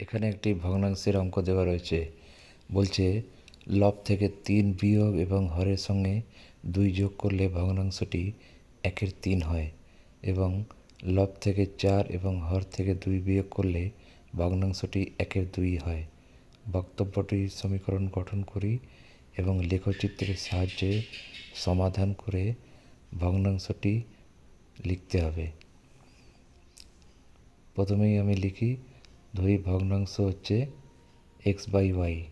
এখানে একটি ভগ্নাংশের অঙ্ক দেওয়া রয়েছে। বলছে, লব থেকে তিন বিয়োগ এবং হরের সঙ্গে দুই যোগ করলে ভগ্নাংশটি একের তিন হয় এবং লব থেকে চার এবং হর থেকে দুই বিয়োগ করলে ভগ্নাংশটি একের দুই হয়। বক্তব্যটির সমীকরণ গঠন করি এবং লেখচিত্রের সাহায্যে সমাধান করে ভগ্নাংশটি লিখতে হবে। প্রথমেই আমি লিখি ধরি ভগ্নাংশ হচ্ছে এক্স বাই ওয়াই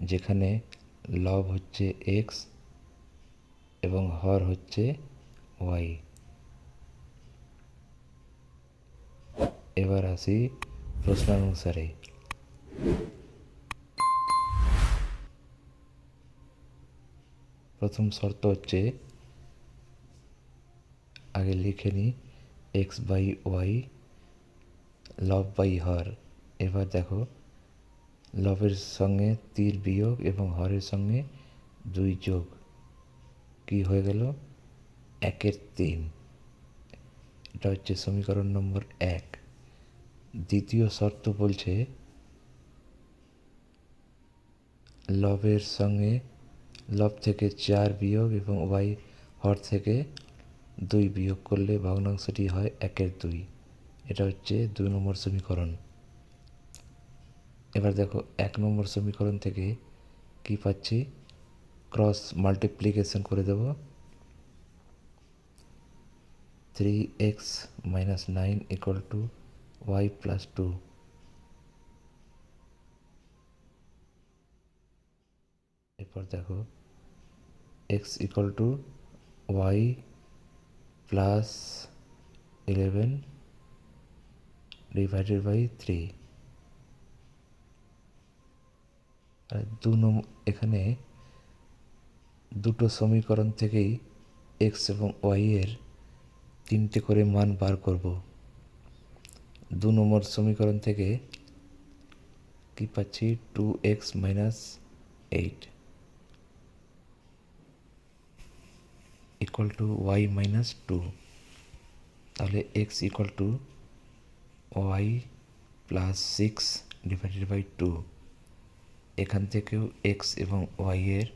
যেখানে লব হচ্ছে এক্স এবং হর হচ্ছে ওয়াই এবার আসি প্রশ্নানুসারে। প্রথম শর্ত হচ্ছে, আগে লিখে নিই এক্স বাই ওয়াই লব বাই হর এবার দেখো লবের সঙ্গে তীর বিয়োগ এবং হরের সঙ্গে দুই যোগ। কি হয়ে গেল? একের তিন। এটা হচ্ছে সমীকরণ নম্বর এক। দ্বিতীয় শর্ত বলছে লবের সঙ্গে লব থেকে চার বিয়োগ এবং ওয়াই হর থেকে দুই বিয়োগ করলে ভগ্নাংশটি হয় একের দুই। এটা হচ্ছে দুই নম্বর সমীকরণ। এবার দেখো, এক নম্বর সমীকরণ থেকে কি পাচ্ছি? ক্রস মাল্টিপ্লিকেশন করে দেব। Three X minus nine equal to Y plus two এরপর দেখো X equal to Y plus eleven divided by three আর দু নম্বর এখানে দুটো সমীকরণ থেকেই এক্স এবং ওয়াই এর তিনটে করে মান বার করব। দু নম্বর সমীকরণ থেকে কি পাচ্ছি? Two X minus eight equal to Y minus two তাহলে X equal to Y plus six divided by two এখান থেকেও এক্স এবং ওয়াই এর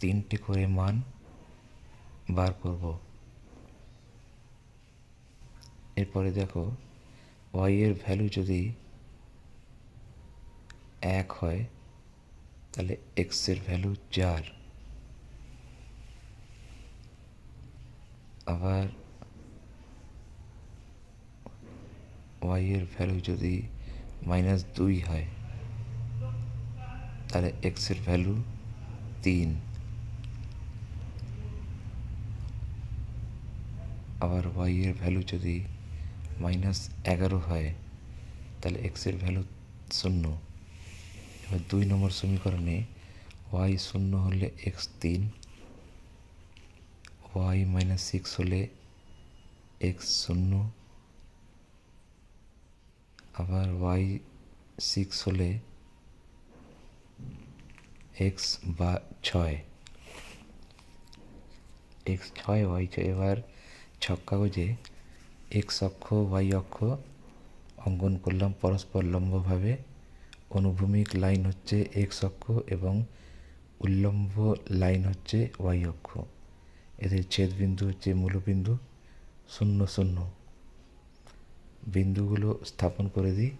তিনটে করে মান বার করব। এরপরে দেখো ওয়াই এর ভ্যালু যদি এক হয়, তাহলে এক্সের ভ্যালু চার। আবার ওয়াই এর ভ্যালু যদি মাইনাস দুই হয়, তাহলে এক্সের ভ্যালু তিন। আবার ওয়াই এর ভ্যালু যদি মাইনাস এগারো হয়, তাহলে এক্সের ভ্যালু শূন্য। এবার দুই নম্বর সমীকরণে ওয়াই শূন্য হলে এক্স তিন ওয়াই মাইনাস সিক্স হলে এক্স শূন্য আবার ওয়াই সিক্স হলে এক্স বা ছয়। এক্স ছয়, ওয়াই ছয়, এবার ছক কাগজে এক্স অক্ষ, ওয়াই অক্ষ অঙ্কন করলাম পরস্পর লম্বভাবে। অনুভূমিক লাইন হচ্ছে এক্স অক্ষ এবং উল্লম্ব লাইন হচ্ছে ওয়াই অক্ষ। এদের ছেদ বিন্দু হচ্ছে মূলবিন্দু, শূন্য শূন্য। বিন্দুগুলো স্থাপন করে দিই।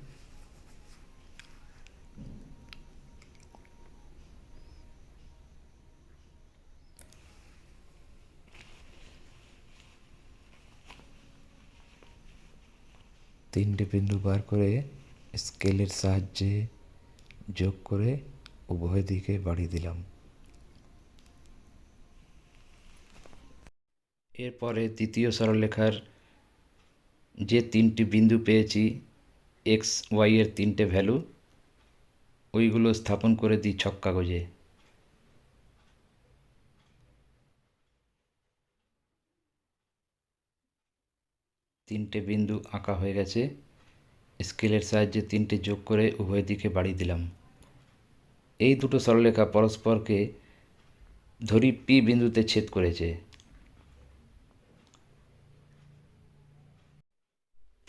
তিনটে বিন্দু বার করে স্কেলের সাহায্যে যোগ করে উভয় দিকে বাড়িয়ে দিলাম। এরপরে দ্বিতীয় সরলরেখার যে তিনটি বিন্দু পেয়েছি এক্স ওয়াইয়ের তিনটে ভ্যালু, ওইগুলো স্থাপন করে দিই ছক কাগজে। তিনটে বিন্দু আঁকা হয়ে গেছে, স্কেলের সাহায্যে তিনটে যোগ করে উভয় দিকে বাড়িয়ে দিলাম। এই দুটো সরলরেখা পরস্পরকে ধরি পি বিন্দুতে ছেদ করেছে।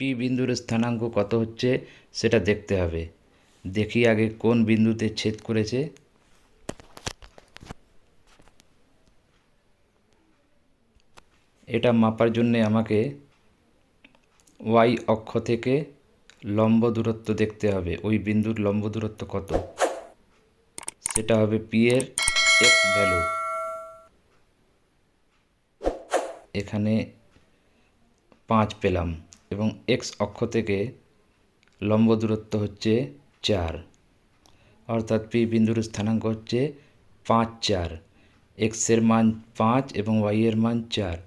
পি বিন্দুর স্থানাঙ্ক কত হচ্ছে সেটা দেখতে হবে। দেখি আগে কোন বিন্দুতে ছেদ করেছে। এটা মাপার জন্যে আমাকে ওয়াই অক্ষ থেকে লম্ব দূরত্ব দেখতে হবে। ওই বিন্দুর লম্ব দূরত্ব কত? সেটা হবে পি এর এক্স ভ্যালু। এখানে পাঁচ পেলাম। এবং এক্স অক্ষ থেকে লম্ব দূরত্ব হচ্ছে চার। অর্থাৎ পি বিন্দুর স্থানাঙ্ক হচ্ছে পাঁচ চার। এক্সের মান পাঁচ এবং ওয়াইয়ের মান চার।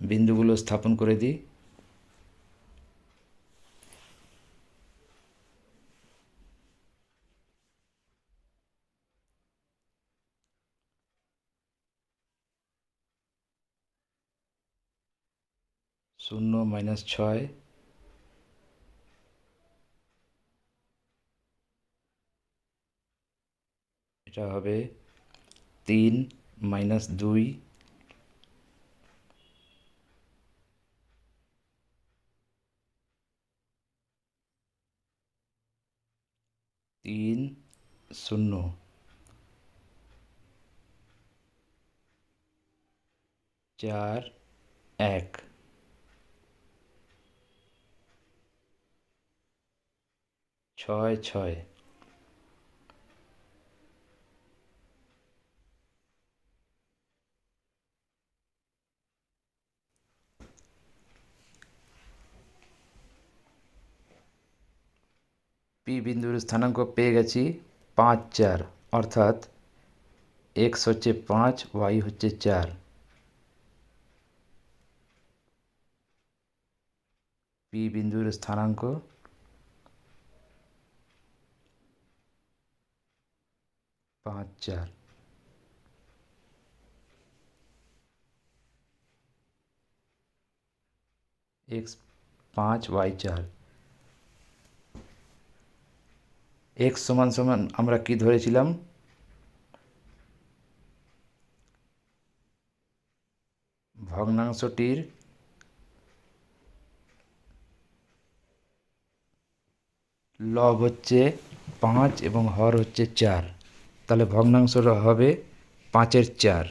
বিন্দুগুলো স্থাপন করে দিই। শূন্য মাইনাস ছয়। এটা হবে তিন মাইনাস দুই। তিন শূন্য। চার এক। ছয় ছয়। পি বিন্দুর স্থানাঙ্ক পেয়ে গেছি পাঁচ চার, অর্থাৎ এক্স হচ্ছে পাঁচ ওয়াই হচ্ছে চার। পি বিন্দুর স্থানাঙ্ক পাঁচ চার এক্স পাঁচ ওয়াই চার। এক্স সমান সমান আমরা কি ধরেছিলাম? ভগ্নাংশটির লব হচ্ছে পাঁচ এবং হর হচ্ছে চার। তাহলে ভগ্নাংশটা হবে পাঁচের চার।